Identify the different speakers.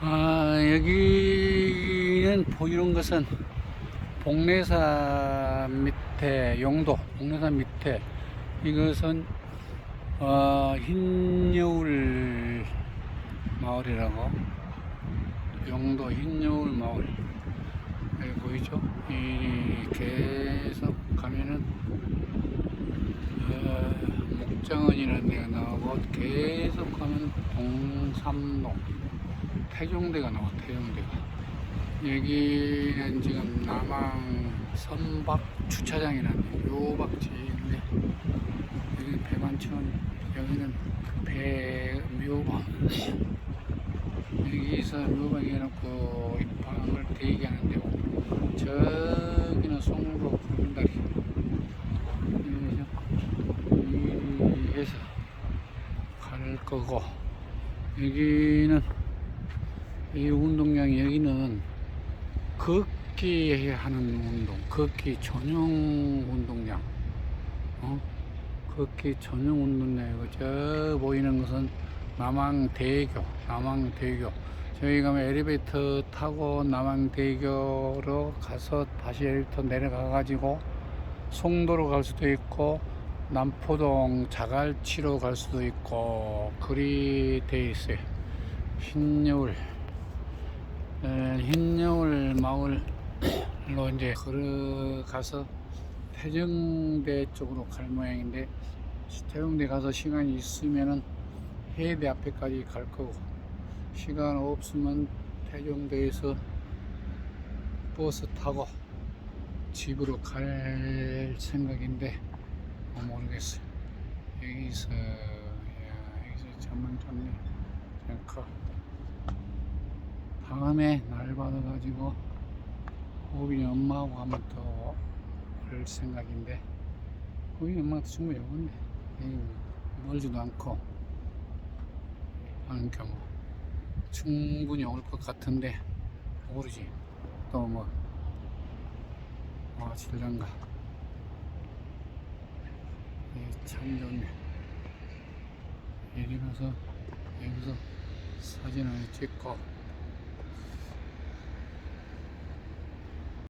Speaker 1: 아, 여기는 보이는 것은 복례산 밑에 용도, 복례산 밑에 이것은 어, 흰여울 마을이라고. 용도 흰여울 마을. 여기 보이죠? 이 계속 가면은 어, 목장원이라는 데가 나오고 계속 가면 동삼로 태종대가 나와 태종대가. 여기는 지금 남항 선박 주차장이라는 묘박지인데 여기는 배만천 여기는 배 묘방 여기서 묘방 해놓고 입항을 대기 하는 데고 저기는 송도 구름다리. 여기서 갈 거고 여기는 이 운동량이 여기는 걷기 하는 운동, 걷기 전용 운동량, 어? 걷기 전용 운동량이고 저 보이는 것은 남항대교, 남항대교. 저희 가면 엘리베이터 타고 남항대교로 가서 다시 엘리베이터 내려가 가지고 송도로 갈 수도 있고 남포동 자갈치로 갈 수도 있고 그리 돼 있어요. 흰여울 에, 흰여울 마을로 이제 걸어가서 태정대 쪽으로 갈 모양인데 태정대 가서 시간이 있으면은 해대 앞에까지 갈 거고 시간 없으면 태정대에서 버스 타고 집으로 갈 생각인데 어, 모르겠어요. 여기서 야, 여기서 잠만 좋네. 탱커. 다음에 날 받아가지고 호빈이 엄마하고 한번 더 올 생각인데 호빈이 엄마도 충분히 여기 멀지도 않고 하는 경우 충분히 올 것 같은데 모르지 또뭐 아, 질란가. 예, 참 좋네. 가서 여기서 사진 하나 찍고